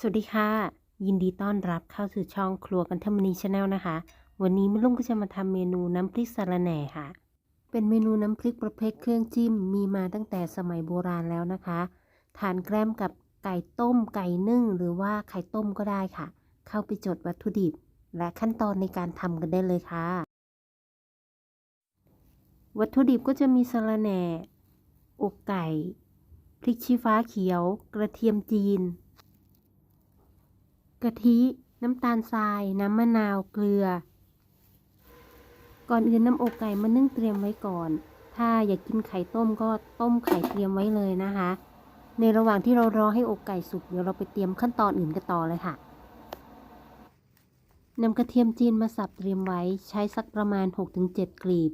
สวัสดีค่ะ ยินดีต้อนรับเข้าสู่ช่องครัวกันทมณีชาแนลนะคะ วันนี้แม่ลุงก็จะมาทำเมนูน้ำพริกสะระแหน่ค่ะ เป็นเมนูน้ำพริกประเภทเครื่องจิ้มมีมาตั้งแต่สมัยโบราณแล้วนะคะ ทานแกล้มกับไก่ต้มไก่นึ่ง หรือว่าไข่ต้มก็ได้ค่ะ เข้าไปจดวัตถุดิบ และขั้นตอนในการทำกันได้เลยค่ะ วัตถุดิบก็จะมีสะระแหน่อกไก่ พริกชี้ฟ้าเขียว กระเทียมจีน กะทิ น้ำตาลทราย น้ำมะนาว เกลือ ก่อนอื่นนำอกไก่มานึ่งเตรียมไว้ก่อน ถ้าอยากกินไข่ต้มก็ต้มไข่เตรียมไว้เลยนะคะ ในระหว่างที่เรารอให้อกไก่สุกเดี๋ยวเราไปเตรียมขั้นตอนอื่นกันต่อเลยค่ะนำกระเทียมจีนมาสับเตรียมไว้ใช้สักประมาณ 6-7 กลีบ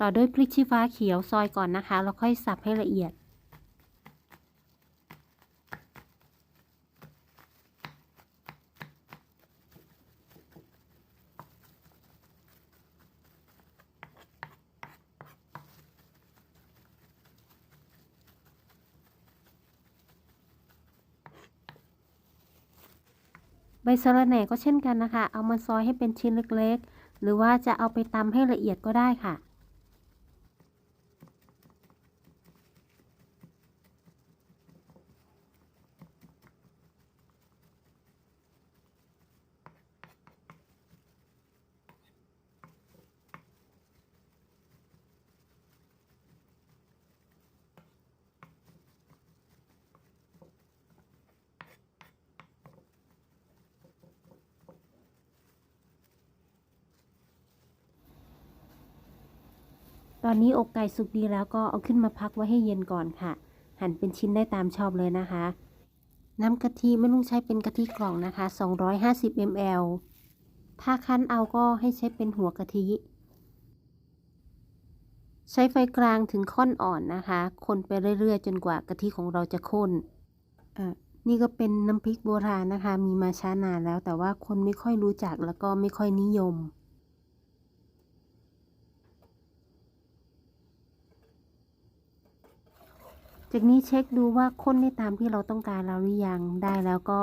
ต่อด้วยพริกชี้ฟ้าเขียวซอยก่อนนะคะ แล้วค่อยสับให้ละเอียด ใบสะระแหน่ก็เช่นกันนะคะ เอามาซอยให้เป็นชิ้นเล็กๆ หรือว่าจะเอาไปตำให้ละเอียดก็ได้ค่ะ ตอนนี้อกไก่สุกดีแล้วก็เอาขึ้นมาพักไว้ให้เย็นก่อนค่ะ หั่นเป็นชิ้นได้ตามชอบเลยนะคะ น้ำกะทิไม่ต้องใช้เป็นกะทิกล่องนะคะ 250 ml ถ้าคั้นเอาก็ให้ใช้เป็นหัวกะทิ ใช้ไฟกลางถึงข้นอ่อนนะคะ คนไปเรื่อยๆ จนกว่ากะทิของเราจะข้นอะนี่ก็เป็นน้ำพริกโบราณนะคะ มีมาช้านานแล้วแต่ว่าคนไม่ค่อยรู้จักแล้วก็ไม่ค่อยนิยม จากนี้เช็คดูว่าข้นได้ตามที่เราต้องการแล้วหรือยังได้แล้วก็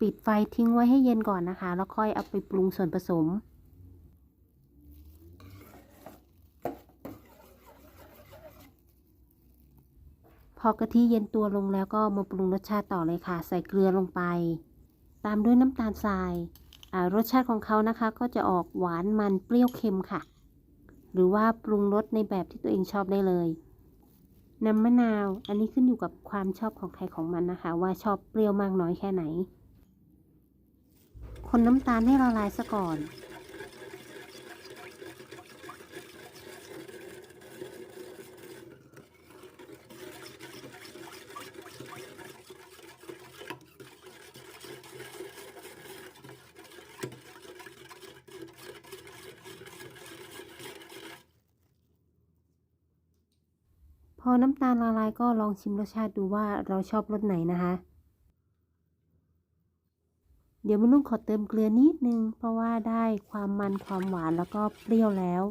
ปิดไฟทิ้งไว้ให้เย็นก่อนนะคะ แล้วค่อยเอาไปปรุงส่วนผสม พอกะทิเย็นตัวลงแล้วก็มาปรุงรสชาติต่อเลยค่ะ ใส่เกลือลงไป ตามด้วยน้ำตาลทรายรสชาติของเขานะคะก็จะออกหวานมันเปรี้ยวเค็มค่ะ หรือว่าปรุงรสในแบบที่ตัวเองชอบได้เลย น้ำมะนาว อันนี้ขึ้นอยู่กับความชอบของใครของมันนะคะ ว่าชอบเปรี้ยวมากน้อยแค่ไหน คนน้ำตาลให้ละลายซะก่อน พอน้ำตาลละลายก็ลองชิมรสชาติดูว่าเราชอบรสไหนนะคะ เดี๋ยวมันนุ่งขอเติมเกลือนิดนึง เพราะว่าได้ความมันความหวานแล้วก็เปรี้ยวแล้ว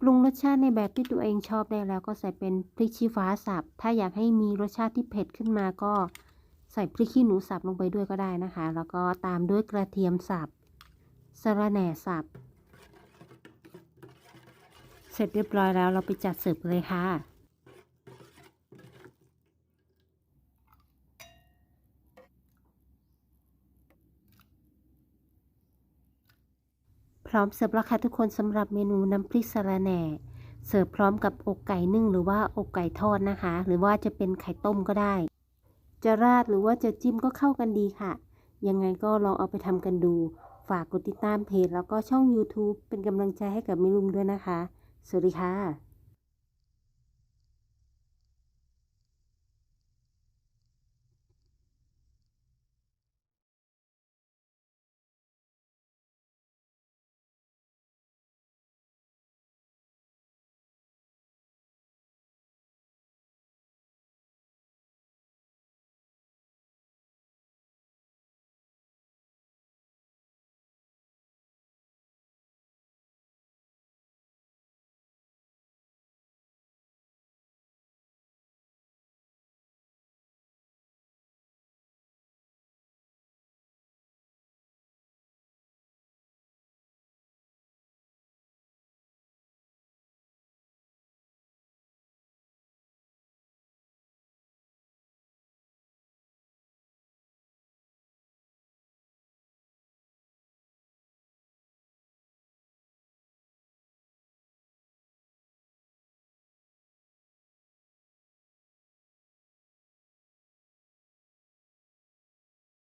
ปรุงรสชาติในแบบที่ตัวเองชอบได้แล้วก็ใส่เป็นพริกชี้ฟ้าสับ ถ้าอยากให้มีรสชาติที่เผ็ดขึ้นมาก็ใส่พริกขี้หนูสับลงไปด้วยก็ได้นะคะ แล้วก็ตามด้วยกระเทียมสับสะระแหน่สับ เสร็จเรียบร้อยแล้วเราไปจัดเสิร์ฟเลยค่ะ พร้อมเสิร์ฟแล้วค่ะทุกคนสำหรับเมนูน้ำพริกสะระแหน่เสิร์ฟพร้อมกับอกไก่นึ่งหรือว่าอกไก่ทอดนะคะ หรือว่าจะเป็นไข่ต้มก็ได้ จะราดหรือว่าจะจิ้มก็เข้ากันดีค่ะ ยังไงก็ลองเอาไปทำกันดู ฝากกดติดตามเพจแล้วก็ช่อง YouTube เป็นกำลังใจให้กับมิลุงด้วยนะคะ สวัสดีค่ะ